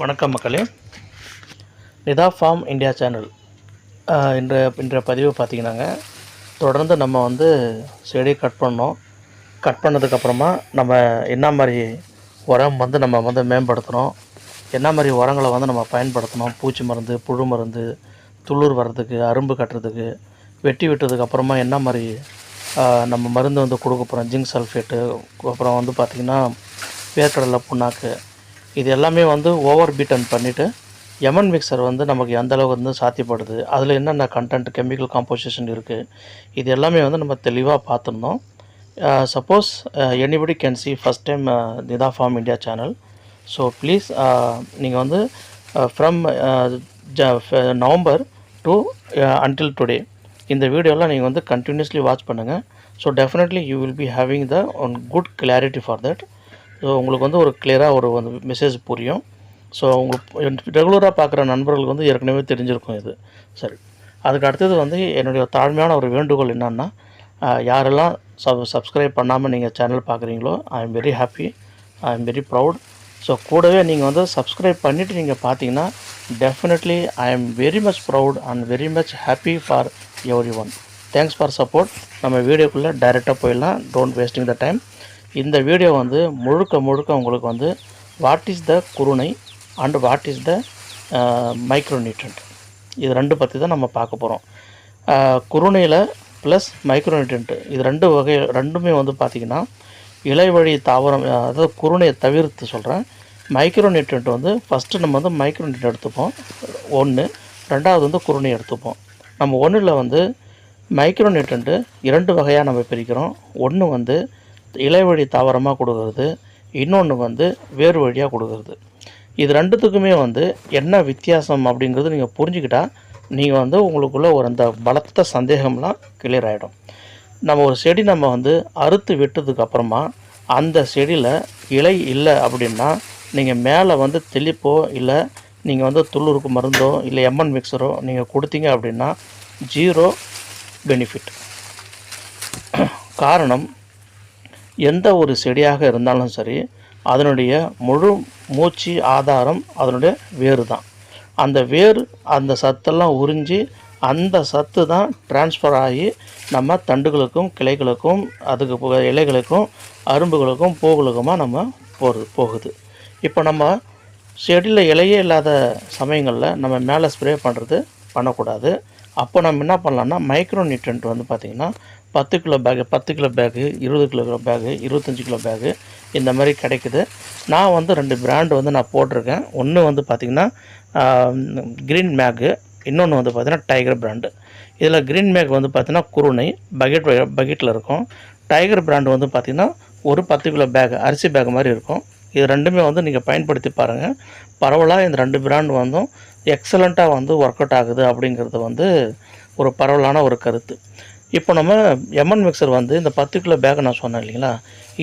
வணக்கம் மக்களே. Nitha farm India channel. ஆஹ் இன்றைய பதிவு பார்த்திங்கன்னாங்க தொடர்ந்து நம்ம வந்து செடி கட் பண்ணோம். கட் பண்ணதுக்கப்புறமா நம்ம என்ன மாதிரி உரம் வந்து நம்ம வந்து மேம்படுத்துகிறோம் என்ன மாதிரி உரங்களை வந்து நம்ம பயன்படுத்தணும். பூச்சி மருந்து புழு மருந்து துளிர் வர்றதுக்கு அரும்பு கட்டுறதுக்கு வெட்டி விட்டதுக்கப்புறமா என்ன மாதிரி நம்ம மருந்து வந்து கொடுக்க போகிறோம் ஜிங்க் சல்ஃபேட்டு அப்புறம் வந்து பார்த்திங்கன்னா வேர்க்கடலை புண்ணாக்கு இது எல்லாமே வந்து ஓவர் பீட்டன் பண்ணிவிட்டு எமன் மிக்சர் வந்து நமக்கு எந்த அளவுக்கு வந்து சாத்தியப்படுது அதில் என்னென்ன கண்டென்ட் கெமிக்கல் காம்போசிஷன் இருக்குது இது எல்லாமே வந்து நம்ம தெளிவாக பார்த்துருந்தோம். Suppose anybody can see first time Nitha farm India channel so please நீங்கள் வந்து from November to until today இந்த வீடியோலாம் நீங்கள் வந்து கண்டினியூஸ்லி வாட்ச் பண்ணுங்கள் so definitely you will be having the one good clarity for that so உங்களுக்கு வந்து ஒரு கிளியராக ஒரு வந்து மெசேஜ் புரியும். ஸோ உங்களுக்கு ரெகுலராக பார்க்குற நண்பர்களுக்கு வந்து ஏற்கனவே தெரிஞ்சிருக்கும் இது. சரி. அதுக்கு அடுத்தது வந்து என்னுடைய தாழ்மையான ஒரு வேண்டுகோள் என்னென்னா யாரெல்லாம் சப் சப்ஸ்கிரைப் பண்ணாமல் நீங்கள் channel பார்க்குறீங்களோ I am very happy I am very proud so கூடவே நீங்கள் வந்து சப்ஸ்கிரைப் பண்ணிவிட்டு நீங்கள் பார்த்தீங்கன்னா definitely I am very much proud and very much happy for every one thanks for support நம்ம வீடியோக்குள்ளே டைரெக்டாக போயிடலாம். டோன்ட் வேஸ்டிங் த டைம் இந்த வீடியோ வந்து முழுக்க முழுக்க உங்களுக்கு வந்து வாட் இஸ் த குருணை and what is the micronutrient இது ரெண்டு பற்றி தான் நம்ம பார்க்க போகிறோம் குருணையில் ப்ளஸ் மைக்ரோநியூட்ரண்ட் இது ரெண்டு வகை ரெண்டுமே வந்து பார்த்திங்கன்னா இலைவழி தாவரம் அதாவது குருணையை தவிர்த்து சொல்கிறேன் மைக்ரோநியூட்ரண்ட் வந்து ஃபஸ்ட்டு நம்ம வந்து மைக்ரோநியூட்ரண்ட் எடுத்துப்போம். ஒன்று ரெண்டாவது வந்து குருணை எடுத்துப்போம். நம்ம ஒன்றில் வந்து மைக்ரோநியூட்ரண்ட்டு இரண்டு வகையாக நம்ம பிரிக்கிறோம். ஒன்று வந்து இலைவழி தாவரமாக கொடுக்கறது இன்னொன்று வந்து வேறு வழியாக கொடுக்கறது. இது ரெண்டுத்துக்குமே வந்து என்ன வித்தியாசம் அப்படிங்கிறது நீங்கள் புரிஞ்சுக்கிட்டால் நீங்கள் வந்து உங்களுக்குள்ள ஒரு அந்த பலத்த சந்தேகம்லாம் கிளியர் ஆகிடும் நம்ம ஒரு செடி நம்ம வந்து அறுத்து விட்டதுக்கு அப்புறமா அந்த செடியில் இலை இல்லை அப்படின்னா நீங்கள் மேலே வந்து தெளிப்போ இல்லை நீங்கள் வந்து துள்ளுருக்கு மருந்தோ இல்லை எம்என் மிக்சரோ நீங்கள் கொடுத்தீங்க அப்படின்னா ஜீரோ பெனிஃபிட் காரணம் எந்த ஒரு செடியாக இருந்தாலும் சரி அதனுடைய முழு மூச்சு ஆதாரம் அதனுடைய வேர் தான் அந்த வேர் அந்த சத்தெல்லாம் உறிஞ்சி அந்த சத்து தான் டிரான்ஸ்ஃபர் ஆகி நம்ம தண்டுகளுக்கும் கிளைகளுக்கும் அதுக்கு போக இலைகளுக்கும் அரும்புகளுக்கும் பூகளுக்குமா நம்ம போகிறது போகுது. இப்போ நம்ம செடியில் இலையே இல்லாத சமயங்களில் நம்ம மேலே ஸ்ப்ரே பண்ணுறது பண்ணக்கூடாது. அப்போ நம்ம என்ன பண்ணலாம்னா மைக்ரோ நியூட்ரன்ட் வந்து பார்த்திங்கன்னா பத்து கிலோ பேகு பத்து கிலோ பேகு இருபது கிலோ பேகு இருபத்தஞ்சி கிலோ பேகு இந்த மாதிரி கிடைக்குது. நான் வந்து ரெண்டு பிராண்டு வந்து நான் போட்டிருக்கேன். ஒன்று வந்து பார்த்திங்கன்னா க்ரீன் மேகு இன்னொன்று வந்து பார்த்திங்கன்னா டைகர் பிராண்டு இதில் க்ரீன் மேக் வந்து பார்த்திங்கன்னா குருணை பக்கெட் பக்கெட்டில் இருக்கும். டைகர் பிராண்டு வந்து பார்த்திங்கன்னா ஒரு பத்து கிலோ பேக் அரிசி பேக் மாதிரி இருக்கும். இது ரெண்டுமே வந்து நீங்கள் பயன்படுத்தி பாருங்கள் பரவலாக இந்த ரெண்டு பிராண்ட் வந்தும் எக்ஸலண்ட்டாக வந்து ஒர்க் அவுட் ஆகுது அப்படிங்கிறது வந்து ஒரு பரவலான ஒரு கருத்து. இப்போ நம்ம எம்என் மிக்சர் வந்து இந்த பத்து கிலோ பேக்கை நான் சொன்னேன் இல்லைங்களா?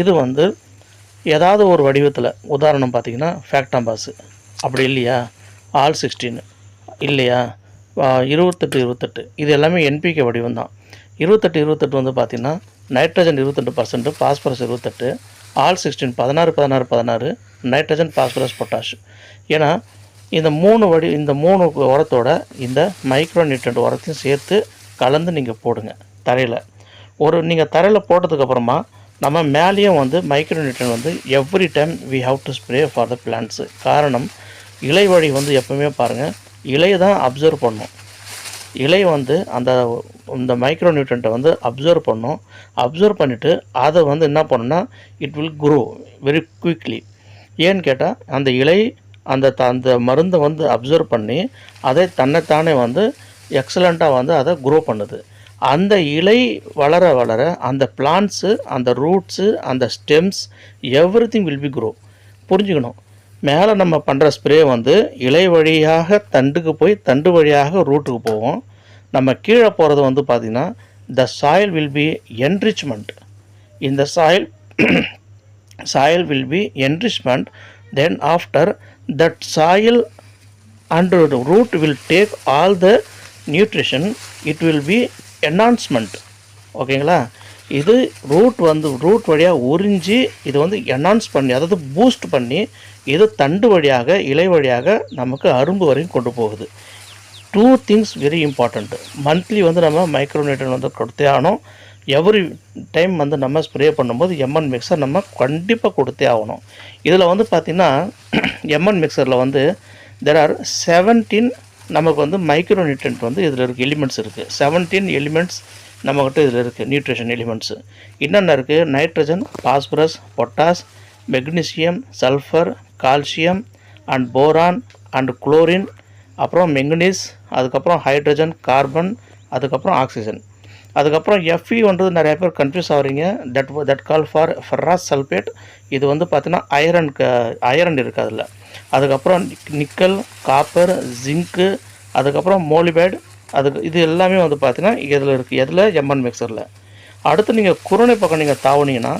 இது வந்து ஏதாவது ஒரு வடிவத்தில் உதாரணம் பார்த்தீங்கன்னா ஃபேக்டாம்பாஸு அப்படி இல்லையா? ஆல் சிக்ஸ்டீன் இல்லையா? இருபத்தெட்டு இருபத்தெட்டு. இது எல்லாமே என்பிகே வடிவம் தான். இருபத்தெட்டு இருபத்தெட்டு வந்து பார்த்திங்கன்னா நைட்ரஜன் இருபத்தெட்டு பர்சன்ட்டு பாஸ்பரஸ் இருபத்தெட்டு ஆல் சிக்ஸ்டீன் பதினாறு பதினாறு பதினாறு நைட்ரஜன் பாஸ்பரஸ் பொட்டாஷ் ஏன்னா இந்த மூணு வடி இந்த மூணு உரத்தோட இந்த மைக்ரோ நியூட்ரண்ட் உரத்தையும் சேர்த்து கலந்து நீங்கள் போடுங்க தரையில். ஒரு நீங்கள் தரையில் போட்டதுக்கப்புறமா நம்ம மேலேயும் வந்து மைக்ரோ நியூட்ரன் வந்து every time we have to spray for the plants காரணம் இலை வழி வந்து எப்பவுமே பாருங்கள் இலையை தான் அப்சர்வ் பண்ணும். இலை வந்து அந்த இந்த மைக்ரோ நியூட்ரண்ட்டை வந்து அப்சர்வ் பண்ணும். அப்சர்வ் பண்ணிவிட்டு அதை வந்து என்ன பண்ணுன்னா it will grow very quickly ஏன்னு கேட்டால் அந்த இலை அந்த த அந்த மருந்தை வந்து அப்சர்வ் பண்ணி அதை தன்னைத்தானே வந்து எக்ஸலண்ட்டாக வந்து அதை குரோ பண்ணுது. அந்த இலை வளர வளர அந்த பிளான்ட்ஸு அந்த ரூட்ஸு அந்த stems every thing will be grow புரிஞ்சுக்கணும். மேலே நம்ம பண்ணுற ஸ்ப்ரே வந்து இலை வழியாக தண்டுக்கு போய் தண்டு வழியாக ரூட்டுக்கு போவோம் நம்ம கீழே போகிறது வந்து பார்த்திங்கன்னா the soil will be enrichment இந்த soil soil will be enrichment then after that soil and the root will take all the nutrition it will be enhancement. ஓகேங்களா இது ரூட் வந்து ரூட் வழியாக உறிஞ்சி இது வந்து என்ஹான்ஸ் பண்ணி அதாவது பூஸ்ட் பண்ணி இது தண்டு வழியாக இலை வழியாக நமக்கு அரும்பு வரையும் கொண்டு போகுது. Two things very important monthly வந்து நம்ம மைக்ரோநியூட்ரன் வந்து கொடுத்தே ஆனோம் எவ்ரி டைம் வந்து நம்ம ஸ்ப்ரே பண்ணும்போது எம்என் மிக்சர் நம்ம கண்டிப்பாக கொடுத்தே ஆகணும். இதில் வந்து பார்த்திங்கன்னா எம்என் மிக்சரில் வந்து தெர் ஆர் செவன்டீன் நமக்கு வந்து மைக்ரோ நியூட்ரன்ட் வந்து இதில் இருக்குது எலிமெண்ட்ஸ் இருக்குது செவன்டீன் எலிமெண்ட்ஸ் நம்மக்கிட்ட இதில் இருக்குது நியூட்ரிஷன் எலிமெண்ட்ஸு என்னென்ன இருக்குது nitrogen phosphorus potash magnesium sulphur calcium and boron and chlorine அப்புறம் மெங்கனீஸ் அதுக்கப்புறம் ஹைட்ரஜன் கார்பன் அதுக்கப்புறம் ஆக்சிஜன் அதுக்கப்புறம் எஃப்இன்றது நிறைய பேர் confuse ஆகிறீங்க that that call for ferrous sulphate இது வந்து பார்த்தீங்கன்னா ஐரன் ஐரன் இருக்குது அதில். அதுக்கப்புறம் நிக்கல் காப்பர் ஜிங்க்கு அதுக்கப்புறம் மோலிபேட் அதுக்கு இது எல்லாமே வந்து பார்த்தீங்கன்னா இதில் இருக்குது எதில்? எம்என் மிக்சரில் அடுத்து நீங்கள் குரணை பக்கம் நீங்கள் தாவுனீங்கன்னா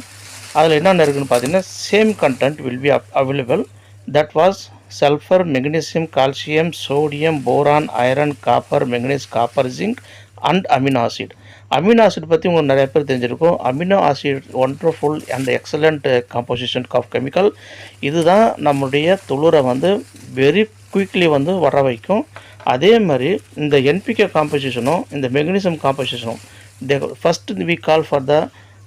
அதில் என்னென்ன இருக்குன்னு பார்த்தீங்கன்னா same content will be available that was sulphur magnesium calcium sodium boron iron copper manganese copper zinc and amino acid amino acid பற்றி உங்களுக்கு நிறைய பேர் தெரிஞ்சிருக்கும். Amino acid wonderful and excellent composition of chemical இதுதான் நம்முடைய துளுரை வந்து வெரி குயிக்லி வந்து வர வைக்கும். அதே மாதிரி இந்த என்பிகே காம்போசிஷனும் இந்த magnesium காம்போசிஷனும் they first we call for the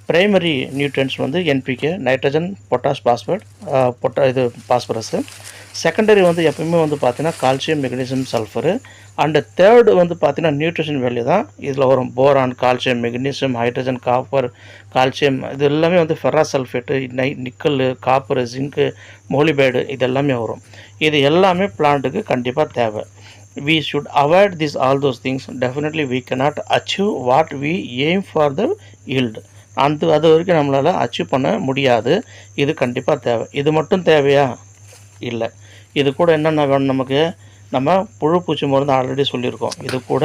primary nutrients வந்து N P K nitrogen potash phosphate பொட்டா இது பாஸ்பரஸு செகண்டரி வந்து எப்பவுமே வந்து பார்த்தீங்கன்னா calcium magnesium sulphur and third வந்து பார்த்தீங்கன்னா நியூட்ரிஷன் வேல்யூ தான். இதில் வரும் boron calcium magnesium hydrogen copper calcium இது எல்லாமே வந்து ஃபெராஸ் சல்ஃபேட்டு நை நிக்கல் காப்பர் ஜிங்கு மோலிபேடு இது எல்லாமே வரும். இது எல்லாமே பிளான்ட்டுக்கு கண்டிப்பாக தேவை. We should avoid this all those things. Definitely we cannot achieve what we aim for the yield. அந்த அது வரைக்கும் நம்மளால் அச்சீவ் பண்ண முடியாது. இது கண்டிப்பாக தேவை. இது மட்டும் தேவையா? இல்லை. இது கூட என்னென்ன வேணும் நமக்கு? நம்ம புழு பூச்சி மருந்து ஆல்ரெடி சொல்லியிருக்கோம். இது கூட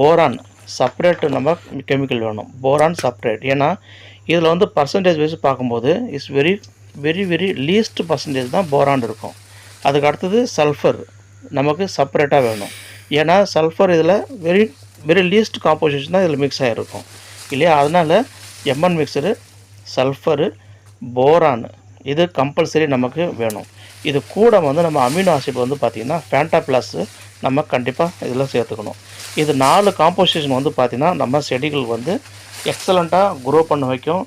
போரான் செப்பரேட் நம்ம கெமிக்கல் வேணும். போரான் செப்பரேட் ஏன்னா இதில் வந்து பர்சன்டேஜ் வைஸ் பார்க்கும்போது is very very very least percentage தான் போரான் இருக்கும். அதுக்கு அடுத்தது சல்ஃபர் நமக்கு செப்பரேட்டாக வேணும். ஏன்னா சல்ஃபர் இதில் வெரி வெரி லீஸ்ட் காம்போசிஷன் தான் இதில் மிக்ஸ் ஆகிருக்கும் இல்லையா? அதனால் M N mixture sulphur boron இது கம்பல்சரி நமக்கு வேணும். இது கூட வந்து நம்ம அமினோ ஆசிட் வந்து பார்த்திங்கன்னா ஃபேண்டா ப்ளஸ் நம்ம கண்டிப்பாக இதில் சேர்த்துக்கணும். இது நாலு காம்போசிஷன் வந்து பார்த்திங்கன்னா நம்ம செடிகள் வந்து எக்ஸலண்ட்டாக குரோ பண்ண வைக்கும்.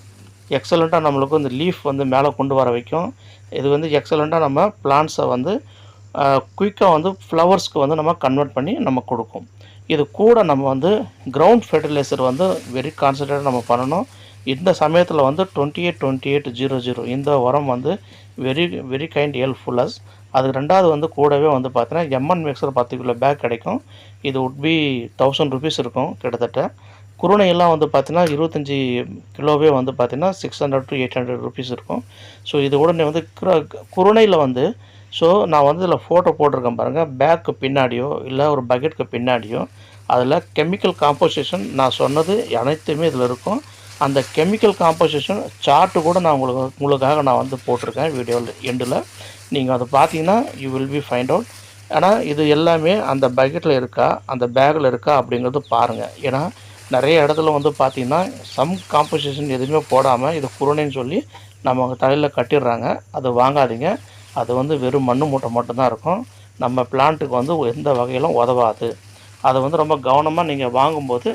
எக்ஸலண்ட்டாக நம்மளுக்கு இந்த லீஃப் வந்து மேலே கொண்டு வர வைக்கும். இது வந்து எக்ஸலண்ட்டாக நம்ம பிளான்ஸை வந்து குயிக்காக வந்து ஃப்ளவர்ஸ்க்கு வந்து நம்ம கன்வெர்ட் பண்ணி நம்ம கொடுக்கும். இது கூட நம்ம வந்து கிரவுண்ட் ஃபெர்டிலைசர் வந்து வெரி கான்சன்ட்ரேட் நம்ம பண்ணணும். இந்த சமயத்தில் வந்து twenty eight twenty eight zero zero இந்த உரம் வந்து வெரி வெரி கைண்ட் ஹெல்ப்ஃபுல்லஸ் அது ரெண்டாவது வந்து கூடவே வந்து பார்த்தீங்கன்னா எம்என் மிக்சர் பத்து கிலோ பேக் கிடைக்கும். இது உட் பி தௌசண்ட் ருபீஸ் இருக்கும் கிட்டத்தட்ட. குருணையெல்லாம் வந்து பார்த்தீங்கன்னா இருபத்தஞ்சி கிலோவே வந்து பார்த்தீங்கன்னா six hundred to eight hundred rupees இருக்கும். ஸோ இது உடனே வந்து குருணையில் வந்து ஸோ நான் வந்து இதில் ஃபோட்டோ போட்டிருக்கேன் பாருங்கள் பேக்கு பின்னாடியோ இல்லை ஒரு பக்கெட்டுக்கு பின்னாடியோ அதில் கெமிக்கல் காம்போசிஷன் நான் சொன்னது அனைத்துமே இதில் இருக்கும். அந்த கெமிக்கல் காம்போசிஷன் சார்ட்டு கூட நான் உங்களுக்கு உங்களுக்காக நான் வந்து போட்டிருக்கேன் வீடியோவில் எண்டில் நீங்கள் அதை பார்த்தீங்கன்னா you will be find out ஆனால் இது எல்லாமே அந்த பக்கெட்டில் இருக்கா அந்த பேக்கில் இருக்கா அப்படிங்கிறது பாருங்கள் ஏன்னா நிறைய இடத்துல வந்து பார்த்திங்கன்னா சம் காம்போசிஷன் எதுவுமே போடாமல் இது குருணைன்னு சொல்லி நம்ம தலையில் கட்டிடுறாங்க. அது வாங்காதீங்க. அது வந்து வெறும் மண்ணு மூட்டை மட்டும்தான் இருக்கும். நம்ம பிளான்ட்டுக்கு வந்து எந்த வகையிலும் உதவாது. அதை வந்து ரொம்ப கவனமாக நீங்கள் வாங்கும்போது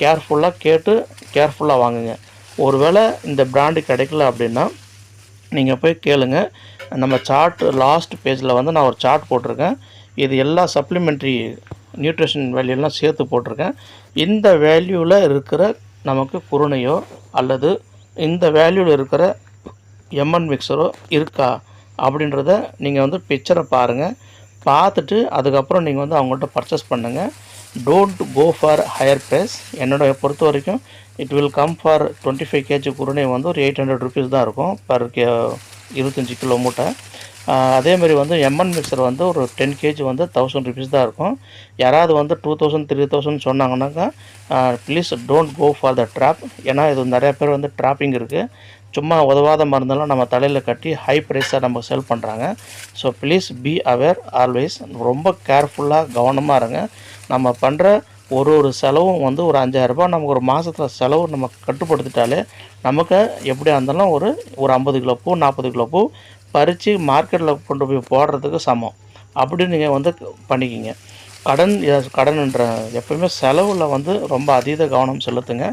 கேர்ஃபுல்லாக கேட்டு கேர்ஃபுல்லாக வாங்குங்க. ஒருவேளை இந்த பிராண்டு கிடைக்கல அப்படின்னா நீங்கள் போய் கேளுங்க. நம்ம சார்ட் லாஸ்ட் பேஜில் வந்து நான் ஒரு சார்ட் போட்டிருக்கேன். இது எல்லா சப்ளிமெண்ட்ரி நியூட்ரிஷன் வேல்யூலாம் சேர்த்து போட்டிருக்கேன். இந்த வேல்யூவில் இருக்கிற நமக்கு குருணையோ அல்லது இந்த வேல்யூவில் இருக்கிற எம்என் மிக்சரோ இருக்கா அப்படின்றத நீங்கள் வந்து பிக்சரை பாருங்கள் பார்த்துட்டு அதுக்கப்புறம் நீங்கள் வந்து அவங்கள்ட்ட பர்ச்சேஸ் பண்ணுங்கள் don't go for higher price என்னோட பொறுத்த வரைக்கும் it will come for twenty five K G குருணை வந்து ஒரு எயிட் ஹண்ட்ரட் ருபீஸ் தான் இருக்கும் பர் கே இருபத்தஞ்சி கிலோ மூட்டை. அதேமாரி அதே மாதிரி வந்து எம்என் மிக்சர் வந்து ஒரு டென் கேஜி வந்து தௌசண்ட் ருபீஸ் தான் இருக்கும். யாராவது வந்து two thousand three thousand சொன்னாங்கன்னாக்கா please don't go for the trap ஏன்னா இது நிறையா பேர் வந்து ட்ராப்பிங் இருக்குது சும்மா உதவாத மருந்தெல்லாம் நம்ம தலையில் கட்டி ஹை ப்ரைஸாக நம்ம செல் பண்ணுறாங்க so please be aware always ரொம்ப கேர்ஃபுல்லாக கவனமாக இருங்க. நம்ம பண்ணுற ஒரு ஒரு செலவும் வந்து ஒரு அஞ்சாயிரரூபா நமக்கு ஒரு மாதத்தில் செலவு நம்ம கட்டுப்படுத்திட்டாலே நமக்கு எப்படியா இருந்தாலும் ஒரு ஒரு ஐம்பது கிலோ பூ நாற்பது கிலோ பூ பறித்து மார்க்கெட்டில் கொண்டு போய் போடுறதுக்கு சமம். அப்படி நீங்கள் வந்து பண்ணிக்கிங்க. கடன் கடன்ன்ற எப்பவுமே செலவில் வந்து ரொம்ப அதீத கவனம் செலுத்துங்க.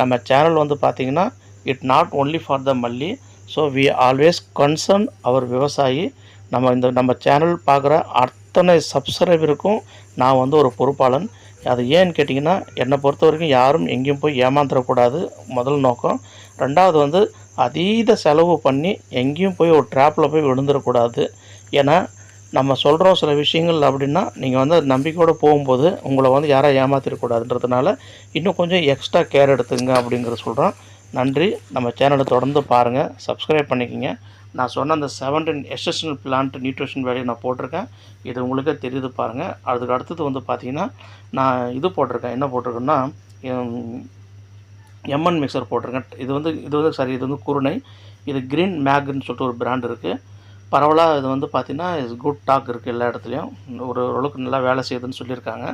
நம்ம சேனல் வந்து பார்த்திங்கன்னா it not only for the மல்லி so we always concern our விவசாயி. நம்ம இந்த நம்ம சேனல் பார்க்குற அத்தனை சப்ஸ்கிரைபருக்கும் நான் வந்து ஒரு பொறுப்பாளன். அது ஏன்னு கேட்டிங்கன்னா என்னை பொறுத்த வரைக்கும் யாரும் எங்கேயும் போய் ஏமாந்துடக்கூடாது. முதல் நோக்கம். ரெண்டாவது வந்து அதீத செலவு பண்ணி எங்கேயும் போய் ஒரு ட்ராப்பில் போய் விழுந்துடக்கூடாது. ஏன்னா நம்ம சொல்கிறோம் சில விஷயங்கள் அப்படின்னா நீங்கள் வந்து அது நம்பிக்கையோடு போகும்போது உங்களை வந்து யாரும் ஏமாத்திடக்கூடாதுன்றதுனால இன்னும் கொஞ்சம் எக்ஸ்ட்ரா கேர் எடுத்துங்க அப்படிங்கிற சொல்கிறோம் நன்றி. நம்ம சேனலை தொடர்ந்து பாருங்கள் சப்ஸ்கிரைப் பண்ணிக்கோங்க. நான் சொன்ன அந்த செவன்டீன் எஸ்எஸ்எல் பிளான்ட் நியூட்ரிஷன் வேலையை நான் போட்டிருக்கேன். இது உங்களுக்கே தெரியுது பாருங்கள் அதுக்கு அடுத்தது வந்து பார்த்தீங்கன்னா நான் இது போட்டிருக்கேன். என்ன போட்டிருக்கேன்னா எம்என் மிக்சர் போட்டிருக்கேன். இது வந்து இது வந்து சரி இது வந்து குருணை. இது க்ரீன் மேக்னு சொல்லிட்டு ஒரு பிராண்ட் இருக்குது பரவலாக இது வந்து பார்த்திங்கன்னா இஸ் குட் டாக் இருக்குது எல்லா இடத்துலையும். ஒரு ஓரளவுக்கு நல்லா வேலை செய்யுதுன்னு சொல்லியிருக்காங்க.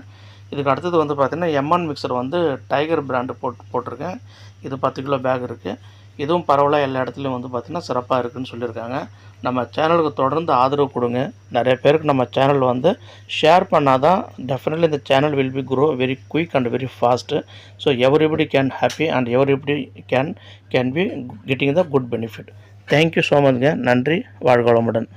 இதுக்கு அடுத்தது வந்து பார்த்திங்கன்னா எம்என் மிக்சர் வந்து டைகர் பிராண்டு போட் போட்டிருக்கேன். இது பத்து கிலோ பேக் இருக்குது இதுவும் பரவலாக எல்லா இடத்துலையும் வந்து பார்த்திங்கன்னா சிறப்பாக இருக்குன்னு சொல்லியிருக்காங்க. நம்ம சேனலுக்கு தொடர்ந்து ஆதரவு கொடுங்க. நிறைய பேருக்கு நம்ம சேனல் வந்து ஷேர் பண்ணால் தான் டெஃபினெட்லி இந்த channel will be grow very quick and very fast so everybody can happy and everybody can can be getting the good benefit thank you so மச்ங்க நன்றி வாழ்கோளமுடன்